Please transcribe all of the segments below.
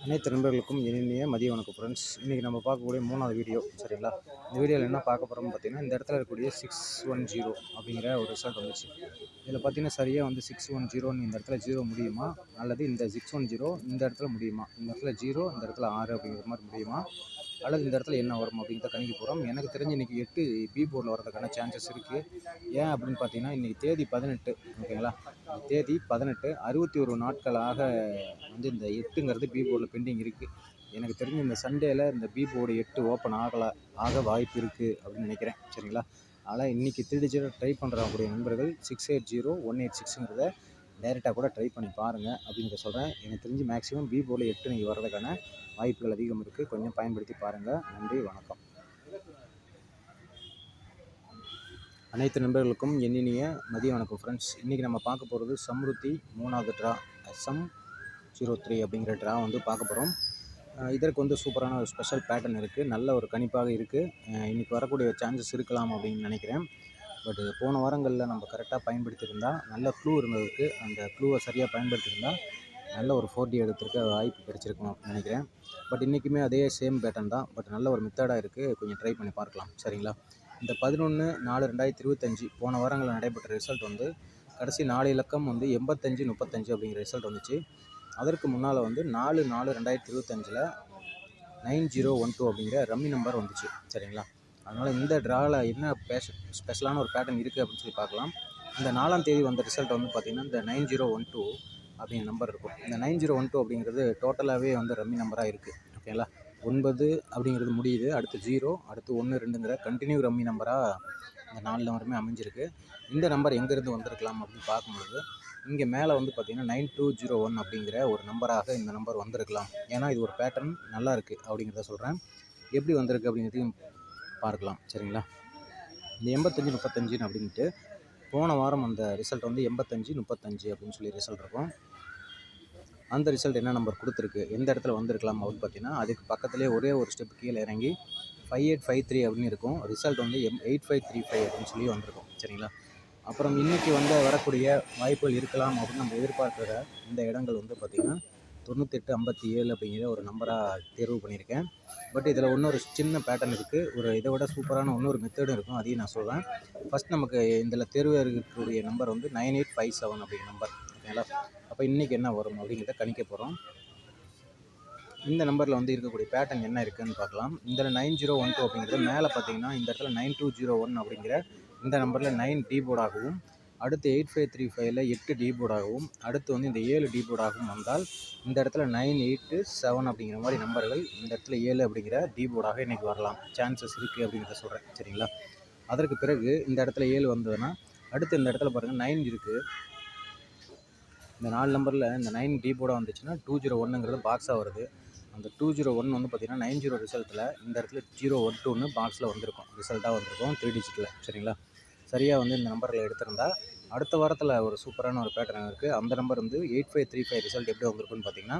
அனைத்து நண்பர்களுக்கும் இனிய மதிய வணக்கம் ஃப்ரெண்ட்ஸ் இன்றைக்கி நம்ம பார்க்கக்கூடிய மூணாவது வீடியோ சரிங்களா? இந்த வீடியோவில் என்ன பார்க்க போகிறோம்னு பார்த்தீங்கன்னா இந்த இடத்துல இருக்கக்கூடிய சிக்ஸ் ஒன் ஜீரோ அப்படிங்கிற ஒரு ரிசல்ட் வந்துச்சு. இதில் பார்த்தீங்கன்னா சரியாக வந்து சிக்ஸ் ஒன் ஜீரோன்னு இந்த இடத்துல ஜீரோ முடியுமா? அல்லது இந்த சிக்ஸ் ஒன் ஜீரோ இந்த இடத்துல முடியுமா? இந்த இடத்துல ஜீரோ இந்த இடத்துல ஆறு அப்படிங்கிற மாதிரி முடியுமா? அல்லது இந்த இடத்துல என்ன வரும் அப்படிங்கிறத கணிக்க போகிறோம் எனக்கு தெரிஞ்சு இன்றைக்கி எட்டு பி போர்டில் வரதுக்கான சான்சஸ் இருக்குது ஏன் அப்படின்னு பார்த்தீங்கன்னா இன்றைக்கி தேதி பதினெட்டு. ஓகேங்களா தேதி பதினெட்டு. அறுபத்தி ஒரு நாட்களாக வந்து இந்த எட்டுங்கிறது பி போர்டில் பெண்டிங் இருக்குது எனக்கு தெரிஞ்சு இந்த சண்டேல இந்த பி போர்டு எட்டு ஓப்பன் ஆகலை ஆக வாய்ப்பு இருக்குது அப்படின்னு நினைக்கிறேன். சரிங்களா? அதனால் இன்றைக்கி த்ரீ டிஜிட் ட்ரை பண்ணுறக்கூடிய நண்பர்கள் six eight zero one eight சிக்ஸுங்கிறத டைரெக்டாக கூட ட்ரை பண்ணி பாருங்கள் அப்படின்னு சொல்கிறேன் எனக்கு தெரிஞ்சு மேக்ஸிமம் பி போர்டில் எட்டு நீங்கள் வர்றதுக்கான வாய்ப்புகள் அதிகம் இருக்குது கொஞ்சம் பயன்படுத்தி பாருங்கள் நன்றி வணக்கம். அனைத்து நண்பர்களுக்கும் என்னினிய மதிய வணக்கம் ஃப்ரெண்ட்ஸ் இன்றைக்கி நம்ம பார்க்க போகிறது சம்ருத்தி மூணாவது ட்ரா எஸ்எம் ஜீரோ த்ரீ அப்படிங்கிற ட்ரா வந்து பார்க்க போகிறோம் இதற்கு வந்து சூப்பரான ஒரு ஸ்பெஷல் பேட்டர்ன் இருக்குது நல்ல ஒரு கணிப்பாக இருக்குது இன்றைக்கி வரக்கூடிய சான்சஸ் இருக்கலாம் அப்படின்னு நினைக்கிறேன். பட் போன வாரங்களில் நம்ம கரெக்டாக பயன்படுத்தியிருந்தால் நல்ல க்ளூ இருந்ததுக்கு அந்த க்ளூவை சரியாக பயன்படுத்தியிருந்தால் நல்ல ஒரு ஃபோர் டி எடுத்திருக்க வாய்ப்பு கிடைச்சிருக்கும் அப்படின்னு நினைக்கிறேன். பட் இன்றைக்குமே அதே சேம் பேட்டர்ன் தான். பட் நல்ல ஒரு மெத்தடாக இருக்குது கொஞ்சம் ட்ரை பண்ணி பார்க்கலாம். சரிங்களா? இந்த பதினொன்று நாலு ரெண்டாயிரத்தி இருபத்தஞ்சி போன வாரங்களில் நடைபெற்ற ரிசல்ட் வந்து கடைசி நாலு இலக்கம் வந்து எண்பத்தஞ்சு முப்பத்தஞ்சு அப்படிங்கிற ரிசல்ட் வந்துச்சு. அதற்கு முன்னால் வந்து நாலு நாலு ரெண்டாயிரத்தி இருபத்தஞ்சில் நைன் ஜீரோ ஒன் டூ அப்படிங்கிற ரம்மி நம்பர் வந்துச்சு. சரிங்களா? அதனால் இந்த ட்ராவில் என்ன பேஷ ஸ்பெஷலான ஒரு பேட்டர்ன் இருக்குது அப்படின்னு சொல்லி பார்க்கலாம். இந்த நாலாம் தேதி வந்த ரிசல்ட் வந்து பார்த்திங்கன்னா இந்த நைன் ஜீரோ ஒன் டூ அப்படிங்கிற நம்பர் இருக்கும். இந்த நைன் ஜீரோ ஒன் டூ அப்படிங்கிறது டோட்டலாகவே வந்து ரம்மி நம்பராக இருக்குது ஓகேங்களா ஒன்பது அப்படிங்கிறது முடியுது. அடுத்து ஜீரோ அடுத்து ஒன்று ரெண்டுங்கிற கண்டினியூ ரம்மி நம்பராக இந்த நாலு நம்பருமே அமைஞ்சிருக்கு. இந்த நம்பர் எங்கேருந்து வந்திருக்கலாம் அப்படின்னு பார்க்கும்பொழுது இங்கே மேலே வந்து பார்த்திங்கன்னா நைன் டூ ஜீரோ ஒன் அப்படிங்கிற ஒரு நம்பராக இந்த நம்பர் வந்திருக்கலாம். ஏன்னா இது ஒரு பேட்டர்ன் நல்லா இருக்குது அப்படிங்கிறத சொல்கிறேன் எப்படி வந்திருக்கு அப்படிங்கிறதையும் பார்க்கலாம். சரிங்களா? இந்த எண்பத்தஞ்சு முப்பத்தஞ்சுன்னு அப்படின்ட்டு போன வாரம் அந்த ரிசல்ட் வந்து எண்பத்தஞ்சு முப்பத்தஞ்சு அப்படின்னு சொல்லி ரிசல்ட் இருக்கும். அந்த ரிசல்ட் என்ன நம்பர் கொடுத்துருக்கு? எந்த இடத்துல வந்திருக்கலாம் அப்படின்னு பார்த்தீங்கன்னா அதுக்கு பக்கத்துலேயே ஒரே ஒரு ஸ்டெப் கீழே இறங்கி ஃபைவ் எயிட் ஃபைவ் த்ரீ அப்படின்னு இருக்கும். ரிசல்ட் வந்து M eight five three five அப்படின்னு சொல்லி வந்திருக்கும். சரிங்களா? அப்புறம் இன்றைக்கி வந்து வரக்கூடிய வாய்ப்புகள் இருக்கலாம் அப்படின்னு நம்ம எதிர்பார்க்குற இந்த இடங்கள் வந்து பார்த்திங்கன்னா தொண்ணூத்தெட்டு ஐம்பத்தி ஏழு அப்படிங்கிற ஒரு நம்பராக தேர்வு பண்ணியிருக்கேன். பட் இதில் இன்னொரு சின்ன பேட்டர்ன் இருக்குது ஒரு இதை விட சூப்பரான இன்னொரு மெத்தடும் இருக்கும். அதையும் நான் சொல்கிறேன் ஃபஸ்ட் நமக்கு இதில் தேர்வு இருக்கக்கூடிய நம்பர் வந்து நைன் எயிட் ஃபைவ் செவன் அப்படிங்கிற நம்பர் ஓகேங்களா? அப்போ இன்றைக்கி என்ன வரும் அப்படிங்கிறத கணிக்க போகிறோம் இந்த நம்பரில் வந்து இருக்கக்கூடிய பேட்டர்ன் என்ன இருக்குதுன்னு பார்க்கலாம். இந்த நைன் ஜீரோ ஒன் டூ அப்படிங்கிறது மேலே பார்த்தீங்கன்னா இந்த இடத்துல நைன் டூ ஜீரோ ஒன் அப்படிங்கிற இந்த நம்பரில் நைன் டீபோர்டாகவும் அடுத்து எயிட் ஃபைவ் த்ரீ ஃபைவ்ல எட்டு டீபோர்டாகவும் அடுத்து வந்து இந்த ஏழு டீபோர்டாகவும் வந்தால் இந்த இடத்துல நைன் எயிட்டு செவன் அப்படிங்கிற மாதிரி நம்பர்கள் இந்த இடத்துல ஏழு அப்படிங்கிற டீபோர்டாக இன்றைக்கி வரலாம். சான்சஸ் இருக்குது அப்படிங்கிறத சொல்கிறேன் சரிங்களா? அதற்கு பிறகு இந்த இடத்துல ஏழு வந்ததுன்னா அடுத்து இந்த இடத்துல பாருங்கள் நைன் இருக்குது இந்த நாலு நம்பரில் இந்த நைன் டீபோர்டாக வந்துச்சுன்னா டூ ஜீரோ ஒன்றுங்கிறது பாக்ஸாக வருது. அந்த டூ ஜீரோ ஒன் வந்து பார்த்திங்கன்னா நைன் ஜீரோ ரிசல்ட்டில் இந்த இடத்துல ஜீரோ ஒன் டூன்னு பாக்ஸில் வந்திருக்கும். ரிசல்ட்டாக வந்திருக்கும் த்ரீ டிஜிட்டில் சரிங்களா? சரியாக வந்து இந்த நம்பரில் எடுத்திருந்தா அடுத்த வாரத்தில் ஒரு சூப்பரான ஒரு பேட்டர்ன் இருக்குது அந்த நம்பர் வந்து eight five three five result எப்படி வந்திருக்குன்னு பார்த்தீங்கன்னா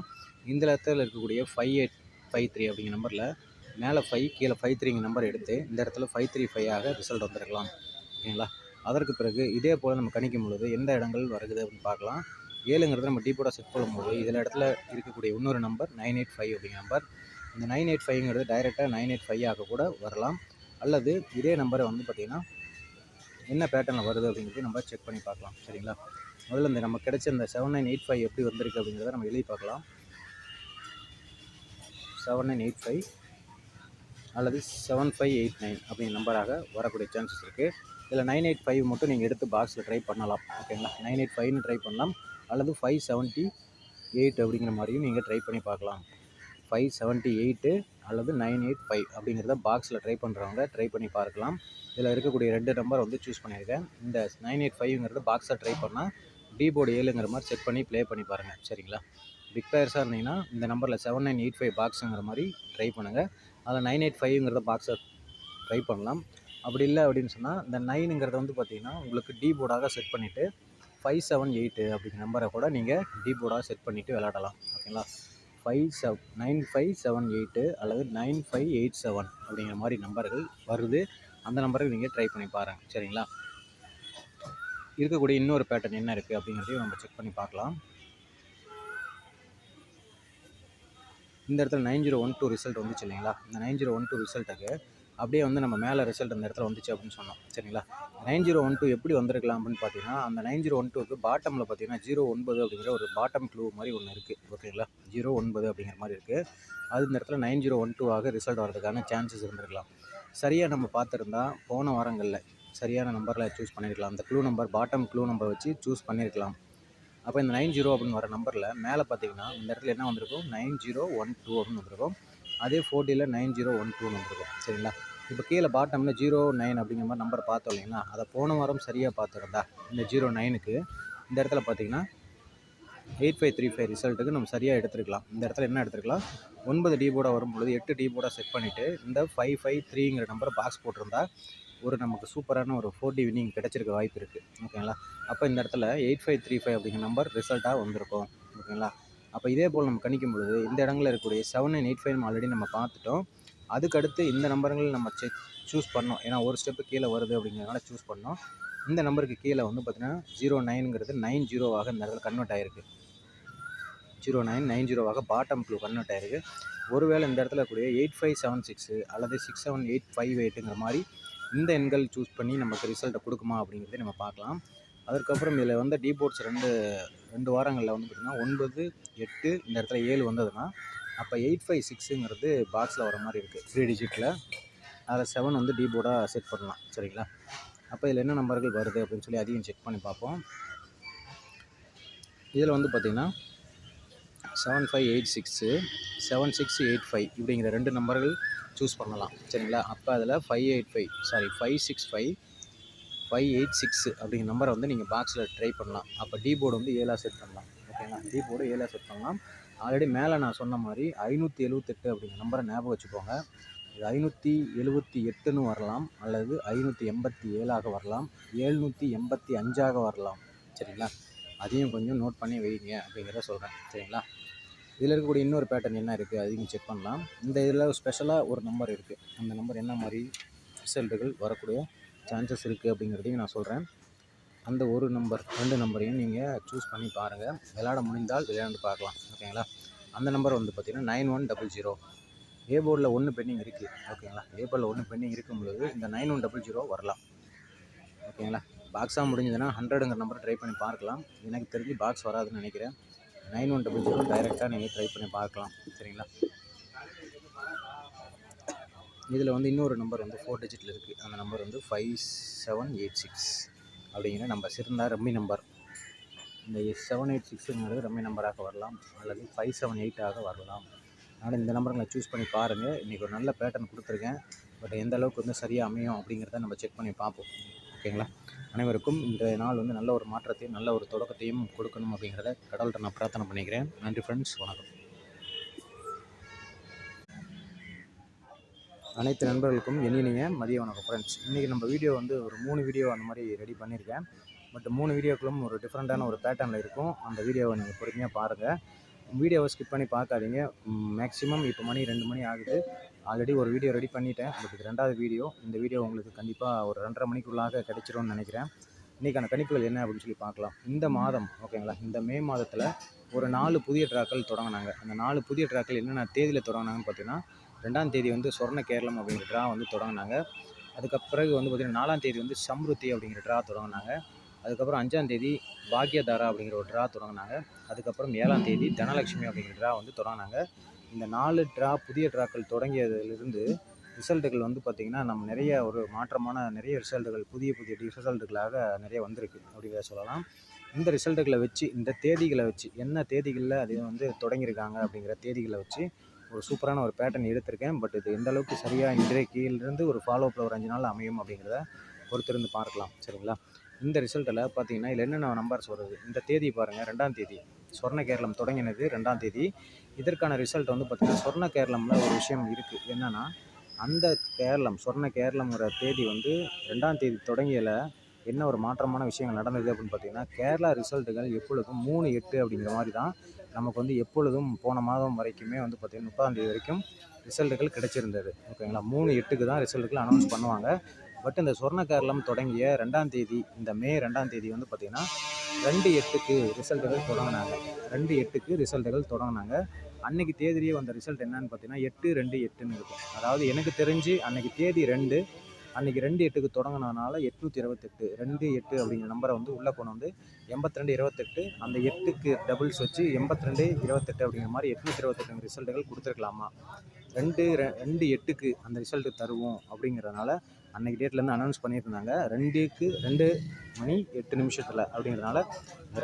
இந்த இடத்துல இருக்கக்கூடிய ஃபைவ் எயிட் ஃபைவ் த்ரீ அப்படிங்கிற நம்பரில் மேலே ஃபைவ் கீழே ஃபைவ் த்ரீங்க நம்பர் எடுத்து இந்த இடத்துல ஃபைவ் த்ரீ ஃபைவ் ஆக ரிசல்ட் வந்திருக்கலாம். ஓகேங்களா? அதற்கு பிறகு இதே போல் நம்ம கணிக்கும் பொழுது எந்த இடங்கள் வருது அப்படின்னு பார்க்கலாம். ஏழுங்கிறத நம்ம டீப்போட செட் பண்ணும்போது இதில் இடத்துல இருக்கக்கூடிய இன்னொரு நம்பர் நைன் எயிட் ஃபைவ் அப்படிங்கிற நம்பர் இந்த நைன் எயிட் ஃபைவ்ங்கிறது டைரெக்டாக நைன் எயிட் ஃபைவ் ஆக கூட வரலாம். அல்லது இதே நம்பரை வந்து பார்த்திங்கன்னா என்ன பேட்டர்னில் வருது அப்படிங்கிறத நம்ம செக் பண்ணி பார்க்கலாம். சரிங்களா? முதல்ல இந்த நம்ம கிடைச்ச இந்த செவன் நைன் எயிட் ஃபைவ் எப்படி வந்திருக்கு அப்படிங்கிறத நம்ம எழுதி பார்க்கலாம். செவன் நைன் எயிட் ஃபைவ் அல்லது செவன் ஃபைவ் எயிட் நைன் அப்படிங்கிற நம்பராக வரக்கூடிய சான்சஸ் இருக்குது இதில் நைன் எயிட் ஃபைவ் மட்டும் நீங்கள் எடுத்து பாக்ஸில் ட்ரை பண்ணலாம். ஓகேங்களா நைன் எயிட் ஃபைவ்னு ட்ரை பண்ணலாம். அல்லது ஃபைவ் செவன்ட்டி எயிட் அப்படிங்கிற மாதிரியும் நீங்கள் ட்ரை பண்ணி பார்க்கலாம். ஃபைவ் செவன்ட்டி எயிட்டு அல்லது நைன் எயிட் ஃபைவ் அப்படிங்கிறத பாக்ஸில் ட்ரை பண்ணுறவங்க ட்ரை பண்ணி பார்க்கலாம். இதில் இருக்கக்கூடிய ரெண்டு நம்பர் வந்து சூஸ் பண்ணியிருக்கேன் இந்த நைன் எயிட் ஃபைவ்ங்கிறது பாக்ஸை ட்ரை பண்ணால் டி போர்டு ஏழுங்கிற மாதிரி செட் பண்ணி ப்ளே பண்ணி பாருங்கள் சரிங்களா? பிக் பிளேயர்ஸாக இருந்தீங்கன்னா இந்த நம்பரில் செவன் நைன் எயிட் ஃபைவ் பாக்ஸுங்கிற மாதிரி ட்ரை பண்ணுங்கள் அதில் நைன் எயிட் ஃபைவ்ங்கிறத பாக்ஸை ட்ரை பண்ணலாம். அப்படி இல்லை அப்படின்னு சொன்னால் இந்த நைனுங்கிறத வந்து பார்த்திங்கன்னா உங்களுக்கு டி போர்டாக செட் பண்ணிவிட்டு ஃபைவ் செவன் எயிட்டு அப்படிங்கிற நம்பரை கூட நீங்கள் டி போர்டாக செட் பண்ணிவிட்டு விளாடலாம் ஓகேங்களா? Five seven nine five seven eight அல்லது நைன் ஃபைவ் எயிட் செவன் அப்படிங்கிற மாதிரி நம்பர்கள் வருது. அந்த நம்பருக்கு நீங்கள் ட்ரை பண்ணி பாருங்கள் சரிங்களா? இருக்கக்கூடிய இன்னொரு பேட்டர்ன் என்ன இருக்குது அப்படிங்கிறதையும் நம்ம செக் பண்ணி பார்க்கலாம். இந்த இடத்துல nine zero one two result வந்துச்சு இல்லைங்களா? இந்த நைன் ஜீரோ ஒன் டூ ரிசல்ட்டுக்கு அப்படியே வந்து நம்ம மேலே ரிசல்ட் அந்த இடத்துல வந்துச்சு அப்படின்னு சொன்னோம். சரிங்களா? நைன் ஜீரோ ஒன் டூ எப்படி வந்திருக்கலாம் அப்படின்னு பார்த்தீங்கன்னா அந்த நைன் ஜீரோ ஒன் டூக்கு பாட்டமில் பார்த்தீங்கன்னா ஜீரோ ஒன்பது அப்படிங்கிற ஒரு பாட்டம் க்ளூ மாதிரி ஒன்று இருக்குது ஓகேங்களா? ஜீரோ ஒன்பது அப்படிங்கிற மாதிரி இருக்குது அது இந்த இடத்துல நைன் ஜீரோ ஒன் டூவாக ரிசல்ட் வரதுக்கான சான்சஸ் இருந்திருக்கலாம். சரியாக நம்ம பார்த்துருந்தா போன வாரங்களில் சரியான நம்பரில் சூஸ் பண்ணியிருக்கலாம் அந்த clue number bottom clue number வச்சு சூஸ் பண்ணியிருக்கலாம் அப்போ இந்த நைன் ஜீரோ அப்படின்னு வர நம்பரில் மேலே பார்த்தீங்கன்னா இந்த இடத்துல என்ன வந்திருக்கும்? நைன் ஜீரோ ஒன் டூ அப்படின்னு வந்திருக்கும். அதே ஃபோர்ட்டியில் நைன் ஜீரோ ஒன் டூன்னு வந்திருக்கும். சரிங்களா? இப்போ கீழே பாட்டமில் ஜீரோ நைன் அப்படிங்கிற மாதிரி நம்பர் பார்த்தோம் இல்லைங்களா? அதை போன வாரம் சரியாக பார்த்துருந்தா இந்த ஜீரோ நைனுக்கு இந்த இடத்துல பார்த்தீங்கன்னா எயிட் ஃபைவ் த்ரீ ஃபைவ் ரிசல்ட்டுக்கு நம்ம சரியாக எடுத்துருக்கலாம். இந்த இடத்துல என்ன எடுத்துருக்கலாம்? ஒன்பது டி போர்டாக வரும்பொழுது எட்டு டி போர்டாக செட் பண்ணிவிட்டு இந்த ஃபைவ் ஃபைவ் த்ரீங்கிற நம்பரை பாக்ஸ் போட்டிருந்தா ஒரு நமக்கு சூப்பரான ஒரு ஃபோர் டி வினிங் கிடச்சிருக்க வாய்ப்பு இருக்குது ஓகேங்களா? அப்போ இந்த இடத்துல எயிட் ஃபைவ் த்ரீ ஃபைவ் அப்படிங்கிற நம்பர் ரிசல்ட்டாக வந்திருக்கும். ஓகேங்களா? அப்போ இதே போல் நம்ம கணிக்கும் பொழுது இந்த இடங்களில் இருக்கக்கூடிய seven nine eight five already நம்ம பார்த்துட்டோம். அதுக்கடுத்து இந்த நம்பருங்களை நம்ம செக் சூஸ் பண்ணோம் ஏன்னா ஒரு ஸ்டெப்பு கீழே வருது அப்படிங்கிறதுனால சூஸ் பண்ணோம் இந்த நம்பருக்கு கீழே வந்து பார்த்திங்கன்னா ஜீரோ நைனுங்கிறது நைன் ஜீரோவாக இந்த இடத்துல கன்வெர்ட் ஆகிருக்கு ஜீரோ நைன் நைன் ஜீரோவாக பாட்டம் க்ளூ கன்வெர்ட் ஆகிருக்கு ஒருவேளை இந்த இடத்துல கூடிய எயிட் ஃபைவ் செவன் சிக்ஸு அல்லது சிக்ஸ் செவன் எயிட் ஃபைவ் எயிட்டுங்கிற மாதிரி இந்த எண்கள் சூஸ் பண்ணி நமக்கு ரிசல்ட்டை கொடுக்குமா அப்படிங்கிறத நம்ம பார்க்கலாம். அதற்கப்புறம் இதில் வந்து டீபோர்ட்ஸ் ரெண்டு ரெண்டு வாரங்களில் வந்து பார்த்திங்கன்னா ஒன்பது எட்டு இந்த இடத்துல ஏழு வந்ததுன்னா அப்போ எயிட் ஃபைவ் சிக்ஸுங்கிறது பாக்ஸில் வர மாதிரி இருக்குது த்ரீ டிஜிட்டில் அதில் செவன் வந்து டீபோர்டாக செட் பண்ணலாம். சரிங்களா? அப்போ இதில் என்ன நம்பர்கள் வருது அப்படின்னு சொல்லி அதையும் செக் பண்ணி பார்ப்போம். இதில் வந்து பார்த்திங்கன்னா seven five eight six seven six eight five இப்படிங்கிற ரெண்டு நம்பர்கள் சூஸ் பண்ணலாம். சரிங்களா? அப்போ அதில் five eight five sorry five six five five eight six அப்படிங்கிற நம்பரை வந்து நீங்கள் பாக்ஸில் ட்ரை பண்ணலாம். அப்போ டி போர்டு வந்து ஏழாக செட் பண்ணலாம். ஓகேங்களா டி போர்டு ஏழாக செட் பண்ணலாம். ஆல்ரெடி மேலே நான் சொன்ன மாதிரி ஐநூற்றி எழுவத்தெட்டு அப்படிங்கிற நம்பரை ஞாபகம் வச்சுக்கோங்க. இது ஐநூற்றி எழுபத்தி எட்டுன்னு வரலாம். அல்லது ஐநூற்றி எண்பத்தி ஏழாக வரலாம். ஏழ்நூற்றி எண்பத்தி அஞ்சாக வரலாம். சரிங்களா? அதையும் கொஞ்சம் நோட் பண்ணி வைங்க அப்படிங்கிறத சொல்கிறேன் சரிங்களா? இதில் இருக்கக்கூடிய இன்னொரு பேட்டர்ன் என்ன இருக்குது அதையும் செக் பண்ணலாம். இந்த இதில் ஸ்பெஷலாக ஒரு நம்பர் இருக்குது அந்த நம்பர் என்ன மாதிரி ரிசல்ட்டுகள் வரக்கூடிய சான்சஸ் இருக்குது அப்படிங்கிறதையும் நான் சொல்கிறேன் அந்த ஒரு நம்பர் ரெண்டு நம்பரையும் நீங்கள் சூஸ் பண்ணி பாருங்கள் விளையாட முடிந்தால் விளையாண்டு பார்க்கலாம். ஓகேங்களா அந்த நம்பர் வந்து பார்த்திங்கன்னா nine one double zero A போர்டில் ஒன்று பெண்டிங் இருக்குது ஓகேங்களா ஏ போர்டில் ஒன்று பெண்டிங் இருக்கும் பொழுது இந்த நைன் ஒன் டபுள் ஜீரோ வரலாம். ஓகேங்களா பாக்ஸாக முடிஞ்சதுன்னா ஹண்ட்ரடுங்கிற நம்பர் ட்ரை பண்ணி பார்க்கலாம். எனக்கு தெரிஞ்சு பாக்ஸ் வராதுன்னு நினைக்கிறேன். நைன் ஒன் டபுள் ஜீரோ டைரெக்டாக நீங்கள் ட்ரை பண்ணி பார்க்கலாம். சரிங்களா? இதில் வந்து இன்னொரு நம்பர் வந்து ஃபோர் டிஜிட்டில் இருக்குது அந்த நம்பர் வந்து ஃபைவ் செவன் எயிட் சிக்ஸ் அப்படிங்கிற நம்பர் சிறந்தா ரம்மி நம்பர் இந்த செவன் எயிட் சிக்ஸுங்கிறது ரம்மி நம்பராக வரலாம். அல்லது ஃபைவ் செவன் எயிட்டாக வரலாம். அதனால் இந்த நம்பருங்களை சூஸ் பண்ணி பாருங்கள் இன்றைக்கி ஒரு நல்ல பேட்டர்ன் கொடுத்துருக்கேன். பட் எந்த அளவுக்கு வந்து சரியாக அமையும் அப்படிங்கிறத நம்ம செக் பண்ணி பார்ப்போம். ஓகேங்களா அனைவருக்கும் இன்றைய நாள் வந்து நல்ல ஒரு மாற்றத்தையும் நல்ல ஒரு தொடக்கத்தையும் கொடுக்கணும் அப்படிங்கிறத கடவுள்கிட்ட நான் பிரார்த்தனை பண்ணிக்கிறேன். நன்றி ஃப்ரெண்ட்ஸ் வணக்கம். அனைத்து நண்பர்களுக்கும் இனிய மதிய வணக்கம் ஃப்ரெண்ட்ஸ் இன்றைக்கி நம்ம வீடியோ வந்து ஒரு மூணு வீடியோ அந்த மாதிரி ரெடி பண்ணியிருக்கேன். பட் மூணு வீடியோக்களும் ஒரு டிஃப்ரெண்ட்டான ஒரு பேட்டர்னில் இருக்கும். அந்த வீடியோவை நீங்கள் பொறுமையாக பாருங்கள் வீடியோவை ஸ்கிப் பண்ணி பார்க்காதீங்க. மேக்ஸிமம் இப்போ மணி ரெண்டு மணி ஆகுது. ஆல்ரெடி ஒரு வீடியோ ரெடி பண்ணிட்டேன். பட் இது ரெண்டாவது வீடியோ. இந்த வீடியோ உங்களுக்கு கண்டிப்பாக ஒரு ரெண்டரை மணிக்குள்ளாக கிடைச்சிரும்னு நினைக்கிறேன். இன்றைக்கான கணிப்புகள் என்ன அப்படின்னு சொல்லி பார்க்கலாம். இந்த மாதம் ஓகேங்களா இந்த மே மாதத்தில் ஒரு நாலு புதிய ட்ராக்கள் தொடங்கினாங்க. அந்த நாலு புதிய ட்ராக்கள் என்னென்ன தேதியில் தொடங்கினாங்கன்னு பார்த்தீங்கன்னா ரெண்டாம் தேதி வந்து சொர்ண கேரளம் அப்படிங்கிற ட்ரா வந்து தொடங்கினாங்க. அதுக்கப்பிறகு வந்து பார்த்திங்கன்னா நாலாம் தேதி வந்து சம்ருத்தி அப்படிங்கிற ட்ரா தொடங்கினாங்க. அதுக்கப்புறம் அஞ்சாம் தேதி பாக்யதாரா அப்படிங்கிற ஒரு ட்ரா தொடங்கினாங்க. அதுக்கப்புறம் ஏழாம் தேதி தனலட்சுமி அப்படிங்கிற ட்ரா வந்து தொடங்கினாங்க. இந்த நாலு ட்ரா புதிய ட்ராக்கள் தொடங்கியதுலேருந்து ரிசல்ட்டுகள் வந்து பார்த்திங்கன்னா நம்ம நிறைய ஒரு மாற்றமான நிறைய ரிசல்ட்டுகள் புதிய புதிய ரிசல்ட்டுகளாக நிறைய வந்திருக்கு. அப்படிங்கிற சொல்லலாம். இந்த ரிசல்ட்டுகளை வச்சு இந்த தேதிகளை வச்சு என்ன தேதிகளில் அது வந்து தொடங்கியிருக்காங்க அப்படிங்கிற தேதிகளை வச்சு ஒரு சூப்பரான ஒரு பேட்டர்ன் எடுத்திருக்கேன். பட் இது எந்த அளவுக்கு சரியாக இன்றைக்கிலிருந்து ஒரு ஃபாலோ அப்பில் ஒரு அஞ்சு நாள் அமையும் அப்படிங்கிறத பொறுத்திருந்து பார்க்கலாம். சரிங்களா? இந்த ரிசல்ட்டில் பார்த்தீங்கன்னா இதில் என்னென்ன நம்பர்ஸ் வருது? இந்த தேதி பாருங்கள் ரெண்டாம் தேதி. சொர்ண கேரளம் தொடங்கினது ரெண்டாம் தேதி. இதற்கான ரிசல்ட் வந்து பார்த்திங்கன்னா சொர்ண கேரளமில் ஒரு விஷயம் இருக்குது என்னென்னா அந்த கேரளம் சொர்ண கேரளம்ங்கிற தேதி வந்து ரெண்டாம் தேதி தொடங்கியில் என்ன ஒரு மாற்றமான விஷயங்கள் நடந்தது அப்படின்னு பார்த்தீங்கன்னா கேரளா ரிசல்ட்டுகள் எப்பொழுதும் மூணு எட்டு அப்படிங்கிற மாதிரி தான் நமக்கு வந்து எப்பொழுதும் போன மாதம் வரைக்குமே வந்து பார்த்திங்கன்னா முப்பதாம் தேதி வரைக்கும் ரிசல்ட்டுகள் கிடைச்சிருந்தது. ஓகேங்களா? மூணு எட்டுக்கு தான் ரிசல்ட்டுகள் அனௌன்ஸ் பண்ணுவாங்க. பட் இந்த சொர்ணகேரளம் தொடங்கிய ரெண்டாம் தேதி இந்த மே ரெண்டாம் தேதி வந்து பார்த்திங்கன்னா ரெண்டு எட்டுக்கு ரிசல்ட்டுகள் தொடங்கினாங்க. ரெண்டு எட்டுக்கு ரிசல்ட்டுகள் தொடங்கினாங்க. அன்னைக்கு தேதியிலேயே வந்த ரிசல்ட் என்னன்னு பார்த்தீங்கன்னா எட்டு ரெண்டு எட்டுன்னு இருக்கும். அதாவது எனக்கு தெரிஞ்சு அன்னைக்கு தேதி ரெண்டு அன்றைக்கி ரெண்டு எட்டுக்கு தொடங்கினதுனால எட்நூற்றி இருபத்தெட்டு ரெண்டு எட்டு அப்படிங்கிற நம்பரை வந்து உள்ளே கொண்டு வந்து எண்பத்தி ரெண்டு இருபத்தெட்டு அந்த எட்டுக்கு டபுள்ஸ் வச்சு எண்பத்தி ரெண்டு இருபத்தெட்டு அப்படிங்கிற மாதிரி எட்நூற்றி இருபத்தெட்டு ரிசல்ட்டுகள் கொடுத்துருக்கலாமா? ரெண்டு ரெண்டு எட்டுக்கு அந்த ரிசல்ட்டு தருவோம் அப்படிங்கிறதுனால அன்னைக்கு டேட்லேருந்து அனௌன்ஸ் பண்ணியிருந்தாங்க. ரெண்டுக்கு ரெண்டு மணி எட்டு நிமிஷத்தில் அப்படிங்கிறதுனால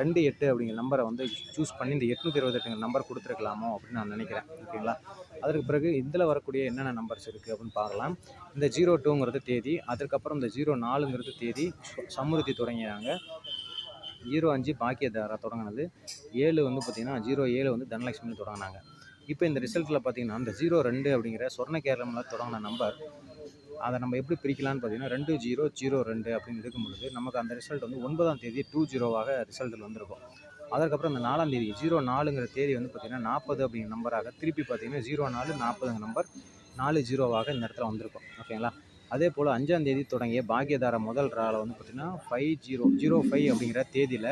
ரெண்டு எட்டு அப்படிங்கிற நம்பரை வந்து சூஸ் பண்ணி இந்த எட்நூற்றி இருபத்தெட்டுங்கிற நம்பர் கொடுத்துருக்கலாமோ அப்படின்னு நான் நினைக்கிறேன். ஓகேங்களா? அதற்கு பிறகு இதில் வரக்கூடிய என்னென்ன நம்பர்ஸ் இருக்குது அப்படின்னு பார்க்கலாம். இந்த ஜீரோ டூங்கிறது தேதி அதுக்கப்புறம் இந்த ஜீரோ நாலுங்கிறது தேதி சமுருத்தி தொடங்கினாங்க. ஜீரோ அஞ்சு பாக்கியதாரா தொடங்கினது. ஏழு வந்து பார்த்திங்கன்னா ஜீரோ ஏழு வந்து தனலட்சுமி தொடங்கினாங்க. இப்போ இந்த ரிசல்ட்டில் பார்த்தீங்கன்னா அந்த ஜீரோ ரெண்டு அப்படிங்கிற சொர்ண கேரளமில் தொடங்கின நம்பர் அதை நம்ம எப்படி பிரிக்கலாம்னு பார்த்தீங்கன்னா ரெண்டு ஜீரோ ஜீரோ ரெண்டு அப்படின்னு இருக்கும் பொழுது நமக்கு அந்த ரிசல்ட் வந்து ஒன்பதாம் தேதி டூ ஜீரோவாக ரிசல்ட்டில் வந்திருக்கும். அதற்கப்புறம் அந்த நாலாம் தேதி ஜீரோ நாலுங்கிற தேதி வந்து பார்த்திங்கன்னா நாற்பது அப்படிங்கிற நம்பராக திருப்பி பார்த்தீங்கன்னா ஜீரோ நாலு நாற்பதுங்கிற நம்பர் நாலு ஜீரோவாக இந்த இடத்துல வந்திருக்கும். ஓகேங்களா? அதே போல் அஞ்சாம் தேதி தொடங்கிய பாக்கியதார முதல் ராவில் வந்து பார்த்திங்கன்னா ஃபைவ் ஜீரோ ஜீரோ ஃபைவ் அப்படிங்கிற தேதியில்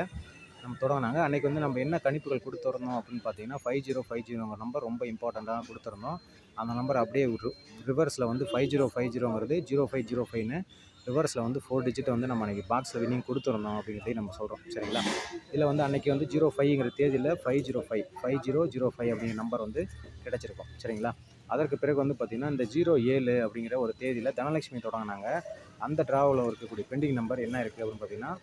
நம்ம தொடங்கினாங்க. அன்றைக்கி வந்து நம்ம என்ன கணிப்புகள் கொடுத்துருந்தோம் அப்படின்னு பார்த்தீங்கன்னா ஃபைவ் ஜீரோ ஃபைவ் ஜீரோங்கிற நம்பர் ரொம்ப இம்பார்ட்டண்ட்டாக கொடுத்துருந்தோம். அந்த நம்பர் அப்படியே ரிவர்ஸில் வந்து ஃபைவ் ஜீரோ ஃபைவ் ஜீரோங்கிறது ஜீரோ ஃபைவ் ஜீரோ ஃபைவ்னு ரிவர்ஸில் வந்து ஃபோர் டிஜிட்டை வந்து நம்ம அன்றைக்கி பாக்ஸில் வினிங் கொடுத்துருந்தோம் அப்படிங்கிறதையும் நம்ம சொல்கிறோம் சரிங்களா? இதில் வந்து அன்றைக்கி வந்து ஜீரோ ஃபைவ்ங்கிற தேதியில் five zero five five zero zero five அப்படிங்கிற நம்பர் வந்து கிடச்சிருக்கும். சரிங்களா? அதற்கு பிறகு வந்து பார்த்திங்கன்னா இந்த ஜீரோ ஏழு அப்படிங்கிற ஒரு தேதியில் தனலட்சுமி தொடங்கினாங்க. அந்த ட்ராவில் இருக்கக்கூடிய பெண்டிங் நம்பர் என்ன இருக்குது அப்படின்னு பார்த்தீங்கன்னா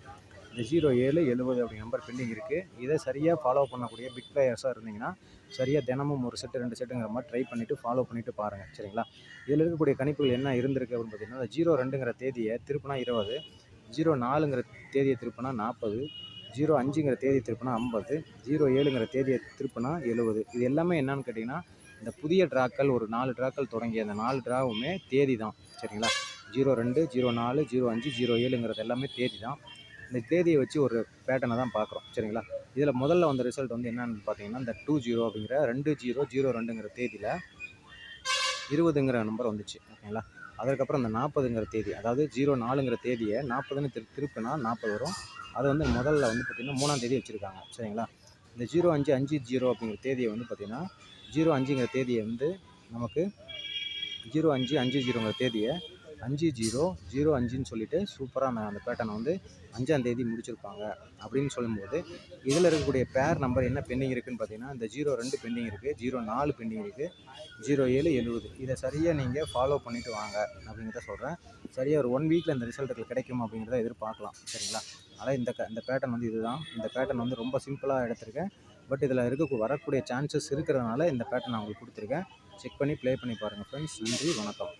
இந்த ஜீரோ ஏழு எழுபது அப்படி நம்பர் பெண்டிங் இருக்குது இதை சரியாக ஃபாலோ பண்ணக்கூடிய பிக் பிளேயர்ஸாக இருந்தீங்கன்னா சரியாக தினமும் ஒரு செட்டு ரெண்டு செட்டுங்கிற மாதிரி ட்ரை பண்ணிவிட்டு ஃபாலோ பண்ணிவிட்டு பாருங்கள் சரிங்களா? இதில் இருக்கக்கூடிய கணிப்புகள் என்ன இருந்திருக்கு அப்படின்னு பார்த்தீங்கன்னா ஜீரோ ரெண்டுங்கிற தேதியை திருப்பினா இருபது ஜீரோ நாலுங்கிற தேதியை திருப்பினா நாற்பது ஜீரோ அஞ்சுங்கிற தேதியை திருப்பினா ஐம்பது ஜீரோ ஏழுங்கிற தேதியை திருப்பினா எழுபது. இது எல்லாமே என்னன்னு கேட்டிங்கன்னா இந்த புதிய ட்ராக்கள் ஒரு நாலு ட்ராக்கள் தொடங்கிய அந்த நாலு ட்ராவுமே தேதி தான் சரிங்களா? ஜீரோ ரெண்டு ஜீரோ நாலு ஜீரோ அஞ்சு ஜீரோ ஏழுங்கிறது எல்லாமே தேதி தான் இந்த தேதியை வச்சு ஒரு பேட்டர்னை தான் பார்க்குறோம். சரிங்களா? இதில் முதல்ல வந்த ரிசல்ட் வந்து என்னென்னு பார்த்தீங்கன்னா இந்த டூ ஜீரோ அப்படிங்கிற ரெண்டு ஜீரோ ஜீரோ ரெண்டுங்கிற தேதியில் இருபதுங்கிற நம்பர் வந்துச்சு. ஓகேங்களா? அதுக்கப்புறம் இந்த நாற்பதுங்கிற தேதி அதாவது ஜீரோ நாலுங்கிற தேதியை நாற்பதுன்னு திரு திருப்பினா நாற்பது வரும். அது வந்து முதல்ல வந்து பார்த்திங்கன்னா மூணாம் தேதி வச்சுருக்காங்க. சரிங்களா? இந்த ஜீரோ அஞ்சு அஞ்சு ஜீரோ அப்படிங்கிற தேதியை வந்து பார்த்திங்கன்னா ஜீரோ அஞ்சுங்கிற தேதியை வந்து நமக்கு ஜீரோ அஞ்சு அஞ்சு ஜீரோங்கிற தேதியை அஞ்சு ஜீரோ ஜீரோ அஞ்சுன்னு சொல்லிவிட்டு சூப்பராக அந்த பேட்டனை வந்து அஞ்சாந்தேதி முடிச்சிருப்பாங்க அப்படின்னு சொல்லும்போது இதில் இருக்கக்கூடிய பேர் நம்பர் என்ன பெண்டிங் இருக்குன்னு பார்த்தீங்கன்னா இந்த ஜீரோ ரெண்டு பெண்டிங் இருக்குது ஜீரோ நாலு பெண்டிங் இருக்குது ஜீரோ ஏழு எழுபது இதை சரியாக நீங்கள் ஃபாலோ பண்ணிவிட்டு வாங்க அப்படிங்கிறத சொல்கிறேன் சரியாக ஒரு ஒன் வீக்கில் இந்த ரிசல்ட்டுகள் கிடைக்கும் அப்படிங்கிறத எதிர்பார்க்கலாம் சரிங்களா? அதனால் இந்த க இந்த பேட்டர்ன் வந்து இதுதான். இந்த பேட்டர்ன் வந்து ரொம்ப சிம்பிளாக எடுத்திருக்கேன். பட் இதில் இருக்க வரக்கூடிய சான்சஸ் இருக்கிறதுனால இந்த பேட்டர்ன் நான் உங்களுக்கு கொடுத்துருக்கேன். செக் பண்ணி ப்ளே பண்ணி பாருங்கள் ஃப்ரெண்ட்ஸ் நன்றி வணக்கம்.